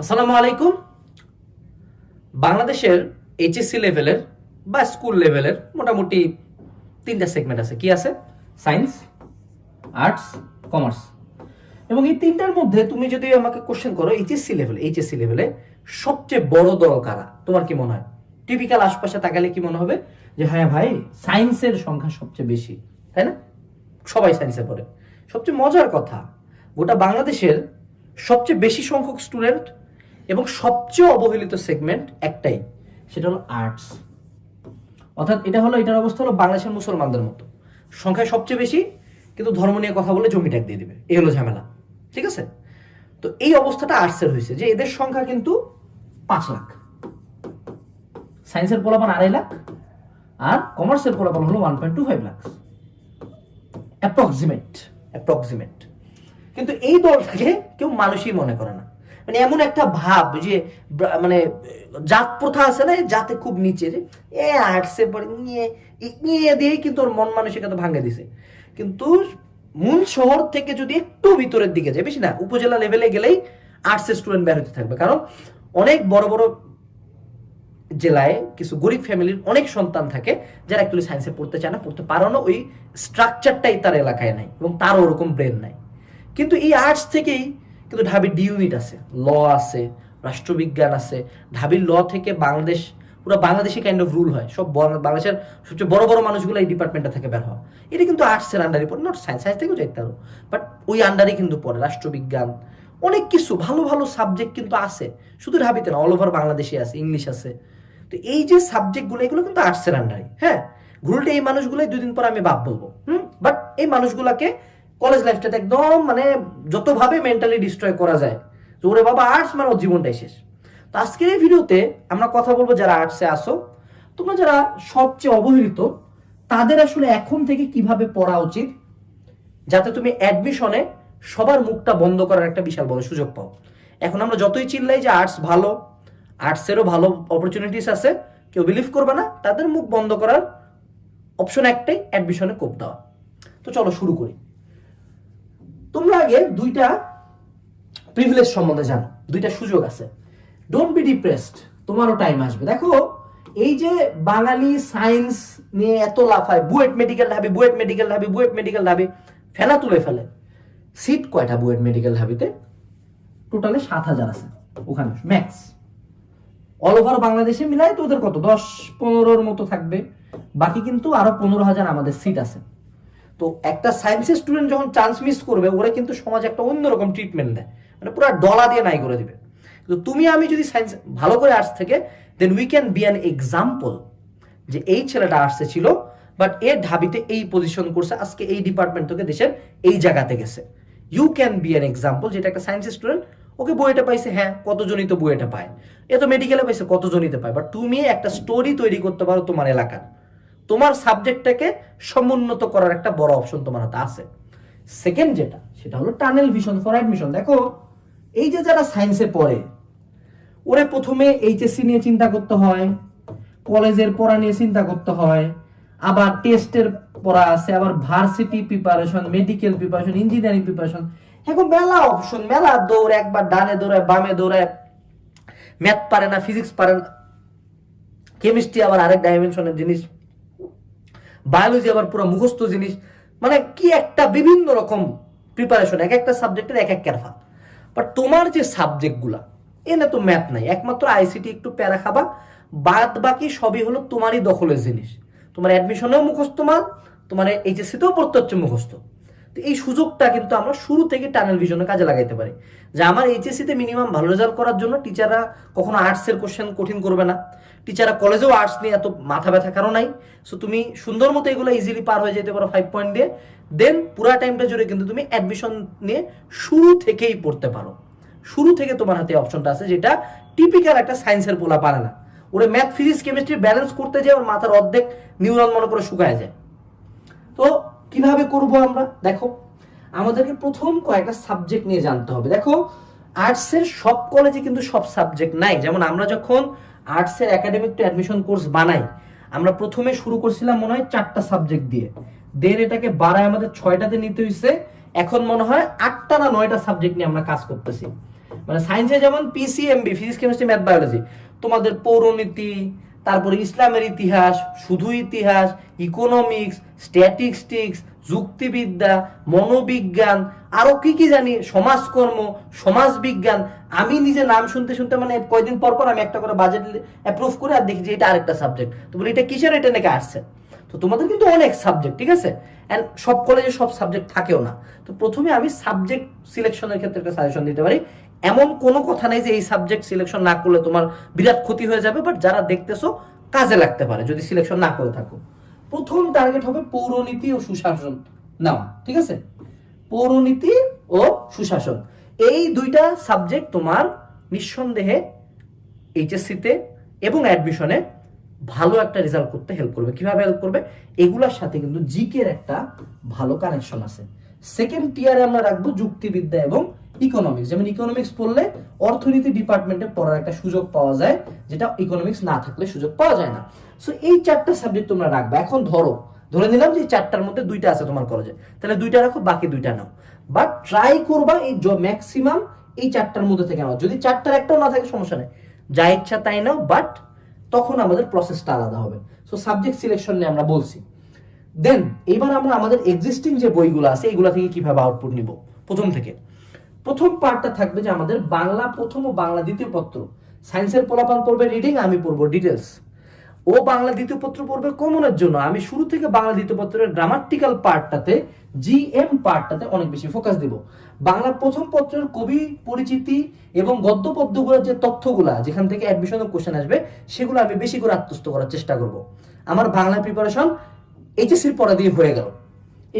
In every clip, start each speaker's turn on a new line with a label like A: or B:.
A: আসসালামু আলাইকুম। বাংলাদেশের এইচএসসি লেভেলের বা স্কুল লেভেলের মোটামুটি তিনটা সেগমেন্ট আছে। কি আছে? সায়েন্স আর্টস কমার্স এবং এই তিনটার মধ্যে তুমি যদি আমাকে কোশ্চেন করো এইচএসসি লেভেল এইচএসসি লেভেলে সবচেয়ে বড় দল কারা? তোমার কি মনে হয়? টিপিক্যাল আশপাশে তাকালে কি মনে হবে? যে হ্যাঁ ভাই সায়েন্সের সংখ্যা সবচেয়ে বেশি, তাই না? সবাই সায়েন্সে পড়ে। সবচেয়ে মজার কথা, গোটা বাংলাদেশের সবচেয়ে বেশি সংখ্যক স্টুডেন্ট এবং সবচেয়ে অবহেলিত সেগমেন্ট একটাই, সেটা হলো আর্টস অর্থাৎ এটা হলো, এটার অবস্থা হলো বাংলাদেশের মুসলমানদের মতো। সংখ্যায় সবচেয়ে বেশি, কিন্তু ধর্ম নিয়ে কথা বলে জমি ট্যাগ দিয়ে দিবে। এই হলো ঝামেলা। ঠিক আছে? তো এই অবস্থাটা আর্টসের হয়েছে, যে এদের সংখ্যা কিন্তু পাঁচ লাখ। সায়েন্সের পোলাপান আড়াই লাখ, আর কমার্সের পোলাপান হলো one point two five lakh. Approximate approximate কিন্তু এই দলটাকে কেউ মানুষই মনে করে না। মানে এমন একটা ভাব যে মানে জাত প্রথা আছে না, জাতে খুব নিচে যে এ আর্টসে পড়ে, নিয়ে নিয়ে দিয়েই কিন্তু ওর মন মানসিকতা ভাঙে দিছে। কিন্তু মূল শহর থেকে যদি একটু ভিতরের দিকে যায়, বেশি না, উপজেলা লেভেলে গেলেই আর্টসের স্টুডেন্ট বের হতে থাকবে। কারণ অনেক বড় বড় জেলায় কিছু গরিব ফ্যামিলির অনেক সন্তান থাকে, যারা অ্যাকচুয়ালি সায়েন্সে পড়তে চায় না, পড়তে পারো না, ওই স্ট্রাকচারটাই তার এলাকায় নাই এবং তারও ওরকম ব্রেন নাই। কিন্তু এই আর্টস থেকেই কিন্তু ঢাবির ডি ইউনিট আছে ল আছে, রাষ্ট্রবিজ্ঞান আছে। ঢাবির ল থেকে বাংলাদেশ, পুরো বাংলাদেশি কাইন্ড অফ রুল হয়। সব বাংলাদেশের সবচেয়ে বড় বড় মানুষগুলো এই ডিপার্টমেন্টে থেকে বের হয়। এটা কিন্তু আর্টসের আন্ডারে পড়ে নট সায়েন্স সায়েন্স থেকেও যাইতে পারো। বাট ওই আন্ডারে কিন্তু পড়ে, রাষ্ট্রবিজ্ঞান। অনেক কিছু, ভালো ভালো সাবজেক্ট কিন্তু আছে। শুধু ঢাবিতে না অল ওভার বাংলাদেশে আছে ইংলিশ আছে। তো এই যে সাবজেক্টগুলো এগুলো কিন্তু আর্টসের আন্ডারে হ্যাঁ? ঘুরলে এই মানুষগুলোই দুদিন পর আমি বাপ বলব। হুম? বাট এই মানুষগুলাকে কলেজ লাইফটাতে একদম মানে যতভাবে মেন্টালি ডিস্ট্রয় করা যায়, যে ওরে বাবা আর্টস মানে ওর জীবনটাই শেষ। তো আজকের এই ভিডিওতে আমরা কথা বলব যারা আর্টসে আসো তোমরা যারা সবচেয়ে অবহেলিত, তাদের আসলে এখন থেকে কীভাবে পড়া উচিত, যাতে তুমি অ্যাডমিশনে সবার মুখটা বন্ধ করার একটা বিশাল বড় সুযোগ পাও। এখন আমরা যতই চিল্লাই যে আর্টস ভালো আর্টসেরও ভালো অপরচুনিটিস আছে, কেউ বিলিভ করবে না, তাদের মুখ বন্ধ করার অপশন একটাই অ্যাডমিশনে কোপ দেওয়া। তো চলো শুরু করি। তোমরা আগে দুইটা প্রিভিলেজ সম্বন্ধে জানো, দুইটা সুযোগ আছে। ডোন্ট বি ডিপ্রেসড তোমারও টাইম আসবে। দেখো, এই যে বাঙালি সায়েন্স নিয়ে এত লাফায় বুয়েট মেডিকেল ঢাবি, বুয়েট মেডিকেল ঢাবি, বুয়েট মেডিকেল ঢাবি, ফেলা তুলে ফেলে। সিট কয়টা বুয়েট মেডিকেল ঢাবিতে? টোটালে সাত হাজার আছে, ওখানে ম্যাক্স অল ওভার বাংলাদেশে মিলাই তো ওদের কত? দশ, পনেরোর মতো থাকবে। বাকি কিন্তু আরও পনেরো হাজার আমাদের সিট আছে। তো একটা সায়েন্সের স্টুডেন্ট যখন চান্স মিস করবে, ওরা কিন্তু সমাজ একটা অন্যরকম ট্রিটমেন্ট দেয়। মানে পুরো ডলা দিয়ে নাই করে দিবে। কিন্তু তুমি আমি যদি সায়েন্স ভালো করে আর্টস থেকে then we can be an example যে এই ছেলেটা আর্টসে ছিল বাট এর ঢাবিতে এই পজিশন করছে, আজকে এই ডিপার্টমেন্ট থেকে দেশের এই জায়গাতে গেছে। You can be an example যেটা একটা সায়েন্সের স্টুডেন্ট ওকে বইটা পাইছে হ্যাঁ কতজনই তো বইটা পায়। এ তো মেডিকেলে পাইছে, কতজনই তো পায়। বাট তুমি একটা স্টোরি তৈরি করতে পারো তোমার এলাকার। তোমার সাবজেক্টটাকে সমুন্নত করার একটা বড় অপশন তোমার হাতে আছে। সেকেন্ড যেটা, সেটা হলো টানেল ভিশন ফর অ্যাডমিশন দেখো, এই যে যারা সায়েন্সে পড়ে, ওরে প্রথমে এইচএসসি নিয়ে চিন্তা করতে হয় কলেজের পড়া নিয়ে চিন্তা করতে হয়, আবার টেস্টের পড়া আছে, আবার varsity preparation medical preparation engineering preparation এখন মেলা অপশন মেলা দৌড়, একবার ডানে দৌড়ায়, বামে দৌড়ায় ম্যাথ পারে না ফিজিক্স পারে না। কেমিস্ট্রি আবার আরেক ডাইমেনশনের জিনিস। বায়োলজি আবার পুরো মুখস্থ জিনিস। মানে কি একটা বিভিন্ন রকম প্রিপারেশন এক একটা সাবজেক্টের এক এক ক্যারফা বাট তোমার যে সাবজেক্টগুলা এনে তো ম্যাথ নাই। একমাত্র আইসিটি একটু প্যারা খাবা বাদ বাকি সবই হলো তোমারই দখলের জিনিস। তোমার অ্যাডমিশনেও মুখস্থ মাল, তোমার এইচএসসিতেও পড়তে হচ্ছে মুখস্থ। তো এই সুযোগটা কিন্তু আমরা শুরু থেকে টানেল ভিশনে কাজে লাগাইতে পারি। যে আমার এইচএসসিতে মিনিমাম ভালো রেজাল্ট করার জন্য টিচাররা কখনো আর্টসের কোশ্চেন কঠিন করবে না। টিচাররা কলেজেও আর্টস নিয়ে এত মাথা ব্যথা কারও নাই। সো তুমি সুন্দর মতো এগুলো ইজিলি পার হয়ে যেতে পারো ফাইভ পয়েন্ট দিয়ে। দেন পুরা টাইমটা জুড়ে কিন্তু তুমি অ্যাডমিশন নিয়ে শুরু থেকেই পড়তে পারো। শুরু থেকে তোমার হাতে অপশনটা আছে যেটা টিপিক্যাল একটা সায়েন্সের পোলা পারে না। ওরে ম্যাথ ফিজিক্স কেমিস্ট্রি ব্যালেন্স করতে যায় ওর মাথার অর্ধেক নিউরন মনে করে শুকায় যায়। তো কীভাবে করব আমরা? দেখো, আমাদেরকে প্রথম কয়েকটা সাবজেক্ট নিয়ে জানতে হবে। দেখো আর্টসের সব কলেজে কিন্তু সব সাবজেক্ট নাই। যেমন আমরা যখন আর্টসের একাডেমিক টু অ্যাডমিশন কোর্স বানাই, আমরা প্রথমে শুরু করছিলাম মনে হয় চারটা সাবজেক্ট দিয়ে। দেন এটাকে বাড়ায় আমাদের ছয়টাতে নিতে হয়েছে এখন মনে হয় আটটা না নয়টা সাবজেক্ট নিয়ে আমরা কাজ করতেছি। মানে সায়েন্সে যেমন PCMB physics chemistry math biology তোমাদের পৌরনীতি তারপরে ইসলামের ইতিহাস, শুধু ইতিহাস ইকোনমিক্স স্ট্যাটিস্টিক্স যুক্তিবিদ্যা, মনোবিজ্ঞান, আরও কি কি জানি, সমাজকর্ম, সমাজবিজ্ঞান। আমি নিজে নাম শুনতে শুনতে মানে কয়দিন পর পর আমি একটা করে বাজেট অ্যাপ্রুভ করে আর দেখি যে এটা আরেকটা সাবজেক্ট তো বলি, এটা কিসের এটা নাকি আসছে তো তোমাদের কিন্তু অনেক সাবজেক্ট ঠিক আছে? অ্যান্ড সব কলেজে সব সাবজেক্ট থাকেও না। তো প্রথমে আমি সাবজেক্ট সিলেকশনের ক্ষেত্রে একটা সাজেশন দিতে পারি। এমন কোনো কথা নেই যে এই সাবজেক্ট সিলেকশন না করলে তোমার বিরাট ক্ষতি হয়ে যাবে বাট যারা দেখতেছো কাজে লাগতে পারে যদি সিলেকশন না করে থাকো। প্রথম টার্গেট হবে পৌরনীতি ও সুশাসন নেওয়া ঠিক আছে? পৌরনীতি ও সুশাসন। এই দুইটা সাবজেক্ট তোমার নিঃসন্দেহে এইচএসসিতে এবং অ্যাডমিশনে ভালো একটা রেজাল্ট করতে হেল্প করবে। কীভাবে হেল্প করবে? এগুলোর সাথে কিন্তু জিকের একটা ভালো কানেকশন আছে। সেকেন্ড টিয়ারে আমরা রাখব যুক্তিবিদ্যা এবং ইকোনমিক্স যেমন ইকোনমিক্স পড়লে অর্থনীতি ডিপার্টমেন্টে পড়ার একটা সুযোগ পাওয়া যায়, যেটা ইকোনমিক্স না থাকলে সুযোগ পাওয়া যায় না। সো এই চারটা সাবজেক্ট তোমরা রাখবে। এখন ধরো, ধরে নিলাম যে চারটার মধ্যে দুইটা আছে তোমার কলেজে তাহলে দুইটা রাখো, বাকি দুইটা নাও। বাট ট্রাই করবা এই ম্যাক্সিমাম এই চারটার মধ্যে থেকে নাও। যদি চারটার একটাও না থাকে, সমস্যা নেই। যা ইচ্ছা তাই নাও বাট তখন আমাদের প্রসেসটা আলাদা হবে। সো সাবজেক্ট সিলেকশন নিয়ে আমরা বলছি। দেন এবার আমরা আমাদের এক্সিস্টিং যে বইগুলো আছে, এগুলা থেকে কীভাবে আউটপুট নিব? প্রথম থেকে। প্রথম পার্টটা থাকবে যে আমাদের বাংলা প্রথম ও বাংলা দ্বিতীয় পত্র। সায়েন্সের পোলাপান পড়বে রিডিং আমি পড়ব ডিটেলস ও বাংলা দ্বিতীয় পত্র পড়বে কমনের জন্য। আমি শুরু থেকে বাংলা দ্বিতীয় পত্রের গ্রামাটিক্যাল পার্টটাতে জি এম পার্টটাতে অনেক বেশি ফোকাস দিব। বাংলা প্রথম পত্রের কবি পরিচিতি এবং গদ্য পদ্যগুলোর যে তথ্যগুলা, যেখান থেকে অ্যাডমিশনের কোশ্চেন আসবে, সেগুলো আমি বেশি করে আত্মস্থ করার চেষ্টা করব। আমার বাংলা প্রিপারেশন এইচএসসির পড়া দিয়ে হয়ে গেল।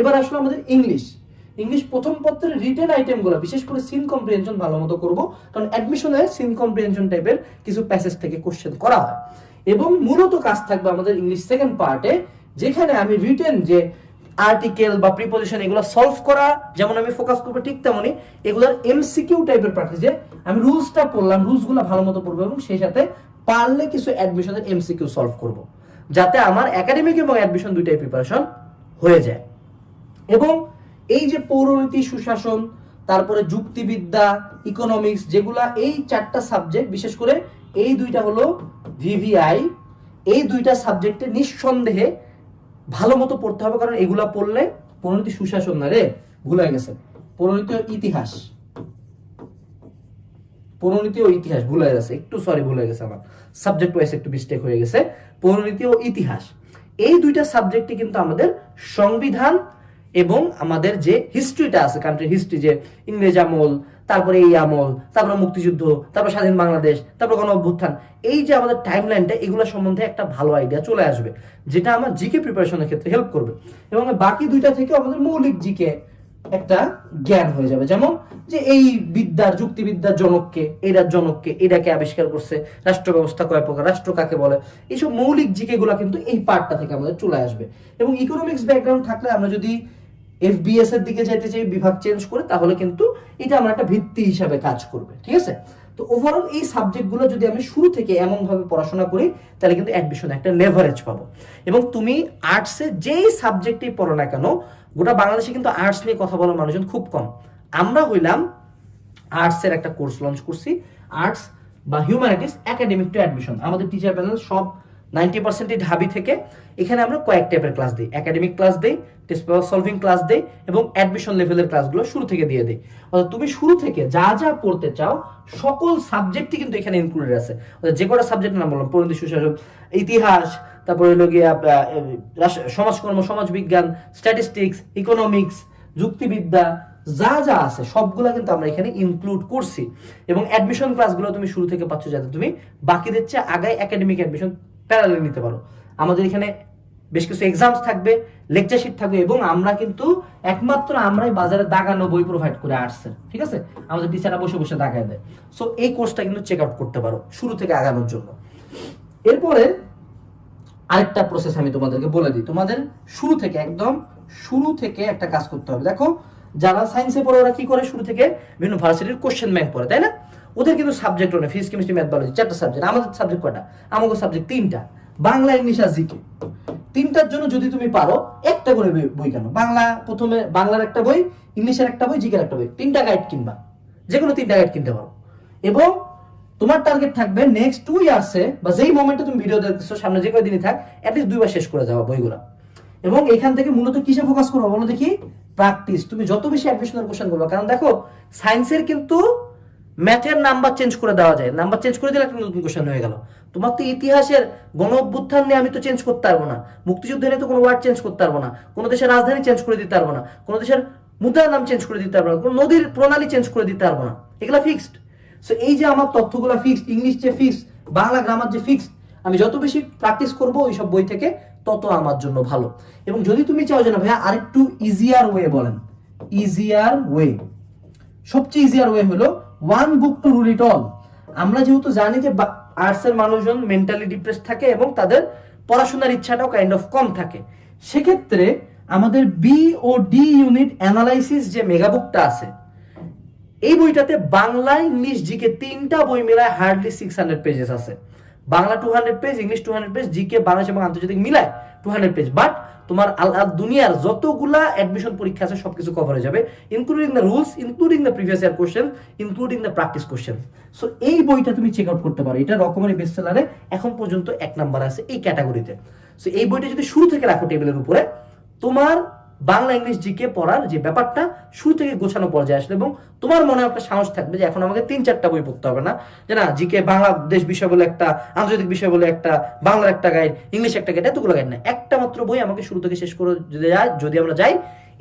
A: এবার আসলো আমাদের ইংলিশ ইংলিশ প্রথম পত্রের রিটেন আইটেমগুলো বিশেষ করে সিন কম্প্রিহেনশন ভালো মতো করব, কারণ অ্যাডমিশনে সিন কম্প্রিহেনশন টাইপের কিছু প্যাসেজ থেকে কোশ্চেন করা হয়। এবং মূলত কাজ থাকবে আমাদের ইংলিশ সেকেন্ড পার্টে যেখানে আমি রিটেন যে আর্টিকেল বা প্রিপোজিশন এগুলো সলভ করা, যেমন আমি ফোকাস করব ঠিক তেমনই এগুলোর এমসিকিউ টাইপের প্র্যাকটিস যে আমি রুলসটা পড়লাম রুলসগুলো ভালো মতো পড়ব এবং সেই সাথে পারলে কিছু অ্যাডমিশনের এমসিকিউ সলভ করব, যাতে আমার একাডেমিক এবং অ্যাডমিশন দুইটাই প্রিপারেশন হয়ে যায়। এবং এই যে পৌরনীতি, সুশাসন, তারপরে যুক্তিবিদ্যা ইকোনমিক্স যেগুলা এই চারটা সাবজেক্ট বিশেষ করে এই দুইটা হলো ভিভিআই এই দুইটা সাবজেক্টে নিঃসন্দেহে ভালো মতো পড়তে হবে, কারণ এগুলা পড়লে পরিণতি সুশাসন, না রে, ভুলে গেছে। পরিণতি ইতিহাস। পরিণতি ও ইতিহাস ভুলে গেছে। একটু সরি ভুলে গেছে আমার। সাবজেক্ট ওয়াইজ একটু মিস্টেক হয়ে গেছে। পরিণতি ও ইতিহাস। এই দুইটা সাবজেক্টে কিন্তু আমাদের সংবিধান এবং আমাদের যে হিস্ট্রিটা আছে কান্ট্রির হিস্ট্রি যে ইংরেজ আমল, তারপরে এই আমল, তারপরে মুক্তিযুদ্ধ, তারপর স্বাধীন বাংলাদেশ, তারপর গণ অভ্যুত্থান, এই যে আমাদের টাইম লাইনটা এগুলো সম্বন্ধে একটা ভালো আইডিয়া চলে আসবে, যেটা আমার জিকে প্রিপারেশনের ক্ষেত্রে হেল্প করবে। এবং বাকি দুইটা থেকে আমাদের মৌলিক জিকে একটা জ্ঞান হয়ে যাবে। যেমন যে এই বিদ্যার, যুক্তিবিদ্যার জনককে এটার জনককে, এটাকে আবিষ্কার করছে, রাষ্ট্র ব্যবস্থা কয় প্রকার, রাষ্ট্র কাকে বলে, এইসব মৌলিক জিকে গুলা কিন্তু এই পার্টটা থেকে আমাদের চলে আসবে। এবং ইকোনমিক্স ব্যাকগ্রাউন্ড থাকলে আমরা যদি এফবিএস এর দিকে যেতে চাই বিভাগ চেঞ্জ করে, তাহলে কিন্তু এটা আমার একটা ভিত্তি হিসাবে কাজ করবে, ঠিক আছে? তো ওভারঅল এই সাবজেক্টগুলো যদি আমি শুরু থেকে এমন ভাবে পড়াশোনা করি, তাহলে কিন্তু অ্যাডমিশন একটা লেভারেজ পাবো। এবং তুমি আর্টসে যেই সাবজেক্টেই পড়ো না কেন, গোটা বাংলাদেশে কিন্তু আর্টস নিয়ে কথা বলার মানুষজন খুব কম। আমরা হইলাম আর্টসের একটা কোর্স লঞ্চ করছি আর্টস বা হিউম্যানিটিস একাডেমিক টু অ্যাডমিশন আমাদের টিচার প্যানেল সব নাইনটি পার্সেন্টই ঢাবি থেকে এখানে আমরা কয়েক টাইপের ক্লাস দিই। একাডেমিক ক্লাস দিই টেস্ট পেপার সলভিং ক্লাস দিই এবং অ্যাডমিশন লেভেলের ক্লাসগুলো শুরু থেকে দিয়ে দিই। অর্থাৎ তুমি শুরু থেকে যা যা পড়তে চাও, সকল সাবজেক্টই কিন্তু এখানে ইনক্লুডেড আছে। যে কটা সাবজেক্ট নাম বললাম পরিণতি সুশাসন ইতিহাস, তারপরে হলো গিয়ে সমাজকর্ম, সমাজবিজ্ঞান স্ট্যাটিস্টিক্স ইকোনমিক্স যুক্তিবিদ্যা, যা যা আছে, সবগুলা কিন্তু আমরা এখানে ইনক্লুড করছি। এবং অ্যাডমিশন ক্লাসগুলো তুমি শুরু থেকে পাচ্ছ যাতে তুমি বাকিদের চেয়ে আগায় একাডেমিক অ্যাডমিশন প্যারালে নিতে পারো। আমাদের এখানে বেশ কিছু এক্সামস থাকবে লেকচার শিট থাকবে এবং আমরা কিন্তু একমাত্র আমরাই বাজারে দাগানো বই প্রোভাইড করে আর্টসের ঠিক আছে? আমাদের টিচাররা বসে বসে দাগায় দেয়। সো এই কোর্সটা কিন্তু চেক আউট করতে পারো, শুরু থেকে আগানোর জন্য। এরপরে আরেকটা প্রসেস আমি তোমাদেরকে বলে দিই। তোমাদের শুরু থেকে, একদম শুরু থেকে একটা কাজ করতে হবে। দেখো, যারা সায়েন্সে পড়ে ওরা কি করে শুরু থেকে? বিভিন্ন ভার্সিটির কোশ্চেন ব্যাংক পড়ে, তাই না? ওদের কিন্তু সাবজেক্ট নেই ফিজিক্স কেমিস্ট্রি ম্যাথ বায়োলজি চারটা সাবজেক্ট আমাদের সাবজেক্ট কয়টা? আমাদের সাবজেক্ট তিনটা। বাংলা ইংলিশ আর জিকে তিনটার জন্য যদি তুমি পারো, একটা করে বই- কেন? বাংলা প্রথমে, বাংলার একটা বই ইংলিশের একটা বই জিকের একটা বই। তিনটা গাইড কিনবা। যে কোনো তিনটা গাইড কিনতে পারো। এবং তোমার টার্গেট থাকবে নেক্সট টু ইয়ার্সে বা যেই মোমেন্টে তুমি ভিডিও দেখতেছো, সামনে যে কয়দিনই থাক অ্যাটলিস্ট দুইবার শেষ করে যাওয়া বইগুলো। এবং এখান থেকে মূলত কিসে ফোকাস করব বলো দেখি? প্র্যাকটিস তুমি যত বেশি অ্যাডমিশনের কোশ্চেন করবে, কারণ দেখো সায়েন্সের কিন্তু ম্যাথের নাম্বার চেঞ্জ করে দেওয়া যায়। নাম্বার চেঞ্জ করে দিলে একটা নতুন কোশ্চেন হয়ে গেল। তোমার তো ইতিহাসের গণ অভ্যুত্থান নিয়ে আমি তো চেঞ্জ করতে পারব না। মুক্তিযুদ্ধ নিয়ে তো কোনো ওয়ার্ড চেঞ্জ করতে পারব না। কোনো দেশের রাজধানী চেঞ্জ করে দিতে পারব না। কোনো দেশের মুদ্রার নাম চেঞ্জ করে দিতে পারব না। কোনো নদীর প্রণালী চেঞ্জ করে দিতে পারব না। এগুলো ফিক্সড সো এই যে আমার তথ্যগুলো ফিক্সড ইংলিশ যে ফিক্সড বাংলা গ্রামার যে ফিক্সড আমি যত বেশি প্র্যাকটিস করব ওই সব বই থেকে তত আমার জন্য ভালো। এবং যদি তুমি চাও যে না, ভাইয়া, আরেকটু ইজিয়ার ওয়ে বলেন। ইজিয়ার ওয়ে সবচেয়ে ইজিয়ার ওয়ে হলো one book to rule it all আমরা যেহেতু জানি যে আর্টস এর মানুষজন মেন্টালি ডিপ্রেস থাকে এবং তাদের পড়াশোনার ইচ্ছাটাও কাইন্ড অফ কম থাকে। সেক্ষেত্রে আমাদের B O D unit analysis যে মেগা বুকটা আছে, এই বইটাতে বাংলা ইংলিশ জিকে তিনটা বই মিলায় হার্ডলি সিক্স হান্ড্রেড পেজেস আছে। Bangla two hundred page English two hundred page GK Bangladesh এবং আন্তর্জাতিক মিলায় টু হান্ড্রেড পেজ বাট তোমার আল- দুনিয়ার যতগুলা অ্যাডমিশন পরীক্ষা আছে, সবকিছু কভার হয়ে যাবে including the rules including the previous year question including the practice question so এই বইটা তুমি চেক আউট করতে পারো। এটা রকমের বেস্ট সেলারে এখন পর্যন্ত এক নাম্বার আছে এই ক্যাটাগরিতে সো এই বইটা যদি শুরু থেকে রাখো টেবিলের উপরে, তোমার বাংলা ইংলিশ জিকে পড়ার যে ব্যাপারটা, শুরু থেকে গোছানো পর্যায়ে আসলে এবং তোমার মনে একটা সাহস থাকবে যে এখন আমাকে তিন চারটা বই পড়তে হবে না। যে না জিকে বাংলাদেশ বিষয় বলে একটা, আন্তর্জাতিক বিষয় বলে একটা, বাংলার একটা গাইড ইংলিশ একটা গাইড এতগুলো গাইড না। একটা মাত্র বই আমাকে শুরু থেকে শেষ করে যদি যায়, যদি আমরা যাই,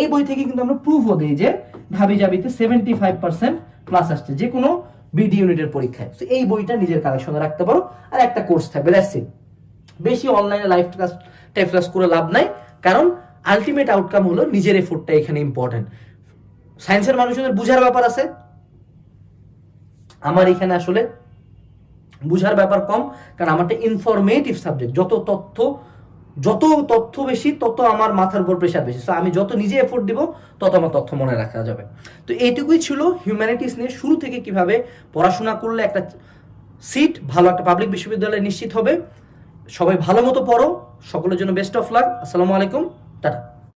A: এই বই থেকে কিন্তু আমরা প্রুফও দিই যে ঢাবি জাবিতে সেভেন্টি ফাইভ পার্সেন্ট প্লাস আসছে যে কোনো বিডি ইউনিটের পরীক্ষায়। তো এই বইটা নিজের কালেকশনে রাখতে পারো। আর একটা কোর্স থাকবে দ্যাটস ইট বেশি অনলাইনে লাইভ ক্লাস টাইপ ক্লাস করে লাভ নাই। কারণ আলটিমেট আউটকাম হলো নিজের এফোর্টটা এখানে ইম্পর্টেন্ট সায়েন্সের মানুষদের বুঝার ব্যাপার আছে। আমার এখানে আসলে বুঝার ব্যাপার কম, কারণ আমারটা ইনফরমেটিভ সাবজেক্ট যত তথ্য যত তথ্য বেশি, তত আমার মাথার উপর প্রেশার বেশি। সো আমি যত নিজে এফোর্ট দিব, তত আমার তথ্য মনে রাখা যাবে। তো এইটুকুই ছিল হিউম্যানিটিস নিয়ে শুরু থেকে কীভাবে পড়াশোনা করলে একটা সিট ভালো একটা পাবলিক বিশ্ববিদ্যালয়ে নিশ্চিত হবে। সবাই ভালো মতো পড়ো। সকলের জন্য বেস্ট অফ লাক আসসালামু আলাইকুম। টাটা